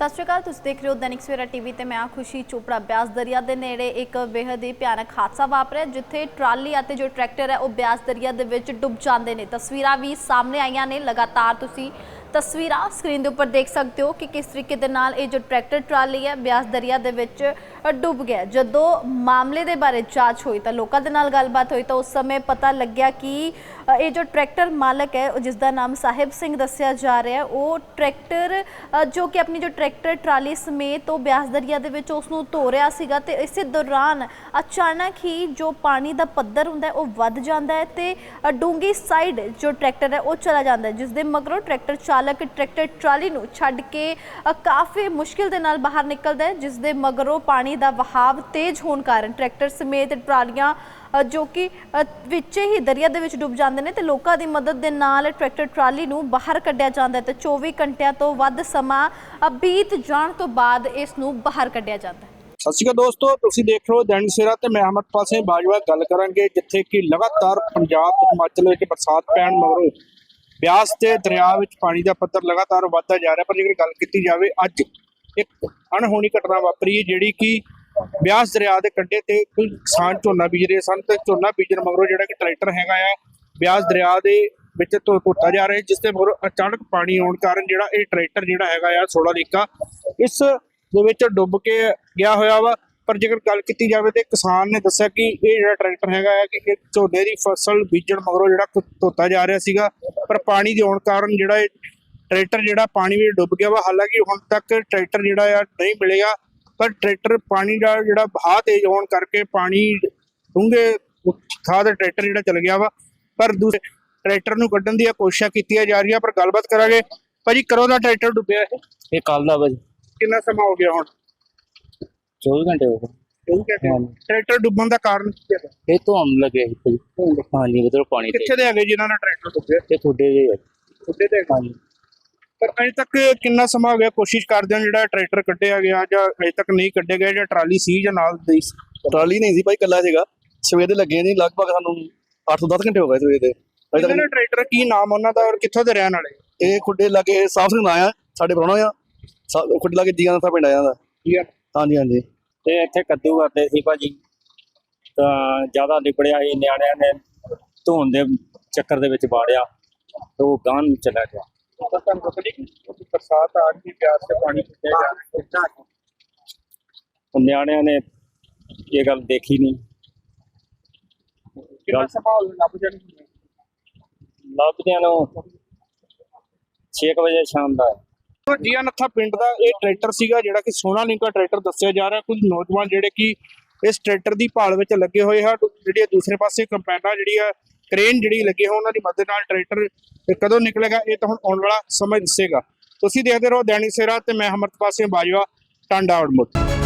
ਸਤਿ ਸ਼੍ਰੀ ਅਕਾਲ, ਤੁਸੀਂ ਦੇਖ ਰਹੇ ਹੋ ਦੈਨਿਕ ਸਵੇਰਾ ਟੀਵੀ ਤੇ ਮੈਂ ਆ ਖੁਸ਼ੀ ਚੋਪੜਾ। ਬਿਆਸ ਦਰਿਆ ਦੇ ਨੇੜੇ ਇੱਕ ਬੇਹੱਦ ਹੀ ਭਿਆਨਕ ਹਾਦਸਾ ਵਾਪਰਿਆ, ਜਿੱਥੇ ਟਰਾਲੀ ਅਤੇ ਜੋ ਟਰੈਕਟਰ ਹੈ, ਉਹ ਬਿਆਸ ਦਰਿਆ ਦੇ ਵਿੱਚ ਡੁੱਬ ਜਾਂਦੇ ਨੇ। ਤਸਵੀਰਾਂ ਵੀ ਸਾਹਮਣੇ ਆਈਆਂ ਨੇ। ਲਗਾਤਾਰ ਤੁਸੀਂ ਤਸਵੀਰਾਂ ਸਕਰੀਨ ਦੇ ਉੱਪਰ ਦੇਖ ਸਕਦੇ ਹੋ ਕਿ ਕਿਸ ਤਰੀਕੇ ਦੇ ਨਾਲ ਇਹ ਜੋ ਟਰੈਕਟਰ ਟਰਾਲੀ ਹੈ, ਬਿਆਸ ਦਰਿਆ ਦੇ ਵਿੱਚ ਡੁੱਬ ਗਿਆ। ਜਦੋਂ ਮਾਮਲੇ ਦੇ ਬਾਰੇ ਜਾਂਚ ਹੋਈ ਤਾਂ ਲੋਕਾਂ ਦੇ ਨਾਲ ਗੱਲਬਾਤ ਹੋਈ ਤਾਂ ਉਸ ਸਮੇਂ ਪਤਾ ਲੱਗਿਆ ਕਿ ਇਹ ਜੋ ਟਰੈਕਟਰ ਮਾਲਕ ਹੈ ਉਹ ਜਿਸ ਦਾ ਨਾਮ ਸਾਹਿਬ ਸਿੰਘ ਦੱਸਿਆ ਜਾ ਰਿਹਾ ਉਹ ਟਰੈਕਟਰ ਜੋ ਕਿ ਆਪਣੀ ਜੋ ਟਰੈਕਟਰ ਟਰਾਲੀ ਸਮੇਤ ਉਹ ਬਿਆਸ ਦਰਿਆ ਦੇ ਵਿੱਚ ਉਸ ਨੂੰ ਧੋ ਰਿਹਾ ਸੀਗਾ ਤੇ ਇਸੇ ਦੌਰਾਨ ਅਚਾਨਕ ਹੀ ਜੋ ਪਾਣੀ ਦਾ ਪੱਧਰ ਹੁੰਦਾ ਉਹ ਵੱਧ ਜਾਂਦਾ ਹੈ ਤੇ ਅ, ਡੂੰਗੀ ਸਾਈਡ ਜੋ ਟਰੈਕਟਰ ਹੈ ਉਹ ਚਲਾ ਜਾਂਦਾ ਹੈ ਜਿਸ ਦੇ ਮਗਰੋਂ ਟਰੈਕਟਰ ਚਾਲਕ ਟਰੈਕਟਰ ਟਰਾਲੀ ਨੂੰ ਛੱਡ ਕੇ ਕਾਫੀ ਮੁਸ਼ਕਿਲ ਦੇ ਨਾਲ ਬਾਹਰ ਨਿਕਲਦਾ ਹੈ ਜਿਸ ਦੇ ਮਗਰੋਂ ਪਾਣੀ ਦਾ ਵਹਾਵ ਤੇਜ਼ ਹੋਣ ਕਾਰਨ ਟਰੈਕਟਰ ਸਮੇਤ ਟਰਾਲੀਆਂ ਜੋ ਕਿ ਅ, ਹੀ ਦਰਿਆ ਦੇ ਵਿੱਚ ਡੁੱਬ ਜਾਂਦੇ ਨੇ ਤੇ ਲੋਕਾਂ ਦੀ ਮਦਦ ਦੇ ਨਾਲ ਟਰੈਕਟਰ ਟਰਾਲੀ ਨੂੰ ਬਾਹਰ ਕੱਢਿਆ ਜਾਂਦਾ ਤੇ 24 ਘੰਟਿਆਂ ਤੋਂ ਵੱਧ ਸਮਾਂ ਬੀਤ ਜਾਣ ਤੋਂ ਬਾਅਦ ਇਸ ਨੂੰ ਬਾਹਰ ਕੱਢਿਆ ਜਾਂਦਾ ਹੈ। ਸਤਿ ਸ਼੍ਰੀ ਅਕਾਲ ਦੋਸਤੋ ਤੁਸੀਂ ਦੇਖ ਰਹੇ ਹੋ ਦੈਨਿਕ ਸਵੇਰਾ ਤੇ ਮੈਂ ਅਮਰਪਾਲ ਸਿੰਘ ਬਾਜਵਾ ਗੱਲ ਕਰਾਂਗੇ ਜਿੱਥੇ ਕਿ ਲਗਾਤਾਰ ਪੰਜਾਬ ਤੇ ਹਿਮਾਚਲ ਵਿੱਚ ਬਰਸਾਤ ਪੈਣ ਮਗਰੋਂ ਬਿਆਸ ਤੇ ਦਰਿਆ ਵਿੱਚ ਪਾਣੀ ਦਾ ਪੱਧਰ ਲਗਾਤਾਰ ਵਧਦਾ ਜਾ ਰਿਹਾ ਪਰ ਜੇਕਰ ਗੱਲ ਕੀਤੀ ਜਾਵੇ ਅੱਜ ਇੱਕ ਅਣਹੋਣੀ ਘਟਨਾ ਵਾਪਰੀ ਹੈ ਜਿਹੜੀ ਕਿ ਬਿਆਸ ਦਰਿਆ ਦੇ ਕੰਢੇ ਤੇ ਕੋਈ ਕਿਸਾਨ ਝੋਨਾ ਬੀਜ ਰਹੇ ਸਨ ਤੇ ਝੋਨਾ ਬੀਜਣ ਮਗਰੋਂ ਜਿਹੜਾ ਕਿ ਟਰੈਕਟਰ ਹੈਗਾ ਆ, ਬਿਆਸ ਦਰਿਆ ਦੇ ਵਿੱਚ ਧੋ ਧੋਤਾ ਜਾ ਰਿਹਾ ਜਿਸ ਦੇ ਮਗਰੋਂ ਅਚਾਨਕ ਪਾਣੀ ਆਉਣ ਕਾਰਨ ਜਿਹੜਾ ਇਹ ਟਰੈਕਟਰ ਜਿਹੜਾ ਹੈਗਾ ਆ 16 ਲੀਕਾ, ਇਸ ਦੇ ਵਿੱਚ ਡੁੱਬ ਕੇ ਗਿਆ ਹੋਇਆ ਵਾ। ਪਰ ਜੇਕਰ ਗੱਲ ਕੀਤੀ ਜਾਵੇ ਤੇ ਕਿਸਾਨ ਨੇ ਦੱਸਿਆ ਕਿ ਇਹ ਜਿਹੜਾ ਟਰੈਕਟਰ ਹੈਗਾ ਆ, ਕਿ ਇਹ ਝੋਨੇ ਦੀ ਫਸਲ ਬੀਜਣ ਮਗਰੋਂ ਜਿਹੜਾ ਧੋਤਾ ਜਾ ਰਿਹਾ ਸੀਗਾ, ਪਰ ਪਾਣੀ ਦੇ ਆਉਣ ਕਾਰਨ ਜਿਹੜਾ ਇਹ ਟਰੈਕਟਰ ਜਿਹੜਾ ਪਾਣੀ ਵਿੱਚ ਡੁੱਬ ਗਿਆ ਵਾ। ਹਾਲਾਂਕਿ ਹੁਣ ਤੱਕ ਟਰੈਕਟਰ ਜਿਹੜਾ ਆ ਨਹੀਂ ਮਿਲੇਗਾ ਪਰ ਟਰੈਕਟਰ ਪਾਣੀ ਦਾ ਜਿਹੜਾ ਵਹਾਅ ਤੇਜ਼ ਹੋਣ ਕਰਕੇ ਪਾਣੀ ਡੂੰਘੇ ਥਾਂ ਤੇ ਟਰੈਕਟਰ ਜਿਹੜਾ ਚਲ ਗਿਆ ਵਾ। ਪਰ ਦੂਸਰੇ ਟਰੈਕਟਰ ਨੂੰ ਕੱਢਣ ਦੀਆਂ ਕੋਸ਼ਿਸ਼ਾਂ ਕੀਤੀਆਂ ਜਾ ਰਹੀਆਂ ਪਰ ਗੱਲਬਾਤ ਕਰਾਂਗੇ। ਭਾਜੀ ਕਰੋ ਦਾ ਟਰੈਕਟਰ ਡੁੱਬਿਆ ਇਹ? ਇਹ ਕੱਲ ਦਾ ਭਾਜੀ। ਕਿੰਨਾ ਸਮਾਂ ਹੋ ਗਿਆ ਹੁਣ? 24 ਘੰਟੇ ਹੋ ਗਏ। ਟਰੈਕਟਰ ਡੁੱਬਣ ਦਾ ਕਾਰਨ ਕੀ ਹੈ? ਇਹ ਤੋਂ ਹਮ ਲੱਗੇ ਭਾਜੀ। ਹਾਂਜੀ ਉਧਰ ਪਾਣੀ ਤੇ। ਕਿੱਥੇ ਦੇ ਹੈਗੇ ਜਿਨ੍ਹਾਂ ਨਾਲ ਟਰੈਕਟਰ ਡੁੱਬਿਆ? ਇਹ ਤੁਹਾਡੇ ਦੇ ਉੱਤੇ ਦੇ। ਹਾਂਜੀ। ਪਰ ਅਜੇ ਤੱਕ ਕਿੰਨਾ ਸਮਾਂ ਹੋ ਗਿਆ ਕੋਸ਼ਿਸ਼ ਕਰਦੇ ਹਾਂ ਜਿਹੜਾ ਟਰੈਕਟਰ ਕੱਢਿਆ ਗਿਆ ਜਾਂ ਅਜੇ ਤੱਕ ਨਹੀਂ ਕੱਢਿਆ ਗਿਆ ਜਾਂ ਟਰਾਲੀ ਸੀ ਜਾਂ ਨਾਲ ਦੀ ਸੀ? ਟਰਾਲੀ ਨਹੀਂ ਸੀ ਭਾਈ ਕੱਲਾ ਸੀਗਾ। ਸਵੇਰ ਦੇ ਲੱਗੇ ਨਹੀਂ ਲਗਭਗ ਸਾਨੂੰ 8 ਤੋਂ 10 ਘੰਟੇ ਹੋ ਗਏ ਸਵੇਰ ਦੇ। ਅਜੇ ਇਹਨਾਂ ਤੱਕ ਦਾ ਟਰੈਕਟਰ ਕੀ ਨਾਮ ਉਹਨਾਂ ਦਾ ਔਰ ਕਿੱਥੋਂ ਦੇ ਰਹਿਣ ਵਾਲੇ? ਇਹ ਖੁੱਡੇ ਲਾਗੇ ਸਾਫ਼ ਸਿੰਘ ਨਾਂ ਆ ਸਾਡੇ ਪ੍ਰਾਹੁਣਾ ਆ। ਸਾ- ਖੁੱਡੇ ਲਾਗੇ ਜੀਆਂ ਦਾ ਪਿੰਡ ਆ ਜਾਂਦਾ ਠੀਕ ਹੈ ਹਾਂਜੀ ਹਾਂਜੀ। ਤੇ ਇੱਥੇ ਕੱਦੂ ਕਰਦੇ ਸੀ ਭਾਜੀ। ਤਾਂ ਜ਼ਿਆਦਾ ਲਿਬੜਿਆ ਇਹ ਨਿਆਣਿਆਂ ਨੇ ਧੋਣ ਦੇ ਚੱਕਰ ਦੇ ਵਿੱਚ ਬਾੜਿਆ ਤੇ ਉਹ ਗਾਂ ਨੂੰ ਚਲਾ ਗਿਆ। ਤਾਂ ਤੁਹਾਨੂੰ ਪਤਾ ਨਹੀਂ ਕਿ ਬਰਸਾਤ ਆ ਗਈ ਪਿਆਸ ਤੇ ਪਾਣੀ ਖਿੱਚਿਆ ਜਾ ਰਿਹਾ ਹੈ ਉਹ ਨਿਆਣਿਆਂ ਨੇ ਇਹ ਗੱਲ ਦੇਖੀ ਨਹੀਂ। ਹੋ ਗਿਆ ਲੱਭ ਜਾਣ ਨੂੰ? ਲੱਭਦਿਆਂ ਨੂੰ 6 ਵਜੇ ਸ਼ਾਮ ਦਾ। ਜੀਆ ਨੱਥਾ ਪਿੰਡ ਦਾ ਇਹ ਟਰੈਕਟਰ ਸੀਗਾ ਜਿਹੜਾ ਕਿ ਸੋਨਾ ਲਿੰਕਾ ਟਰੈਕਟਰ ਦੱਸਿਆ ਜਾ ਰਿਹਾ। ਕੁਝ ਨੌਜਵਾਨ ਜਿਹੜੇ ਕਿ ਇਸ ਟਰੈਕਟਰ ਦੀ ਭਾਲ ਵਿੱਚ ਲੱਗੇ ਹੋਏ ਹਨ ਜਿਹੜੀ ਦੂਸਰੇ ਪਾਸੇ ਕੰਪੈਨਾ ਜਿਹੜੀ ਆ ਕ੍ਰੇਨ ਜਿਹੜੀ ਲੱਗੇ ਹੋ ਉਹਨਾਂ ਦੀ ਮਦਦ ਨਾਲ ਟਰੈਕਟਰ ਕਦੋਂ ਨਿਕਲੇਗਾ, ਇਹ ਤਾਂ ਹੁਣ ਆਉਣ ਵਾਲਾ ਸਮਾਂ ਦੱਸੇਗਾ। ਤੁਸੀਂ ਦੇਖਦੇ ਰਹੋ ਦੈਨਿਕ ਸੇਰਾ ਤੇ ਮੈਂ ਅਮਰਤਪਾਲ ਸਿੰਘ ਬਾਜਵਾ, ਟਾਂਡਾ ਆਊਟਮੁੱਟ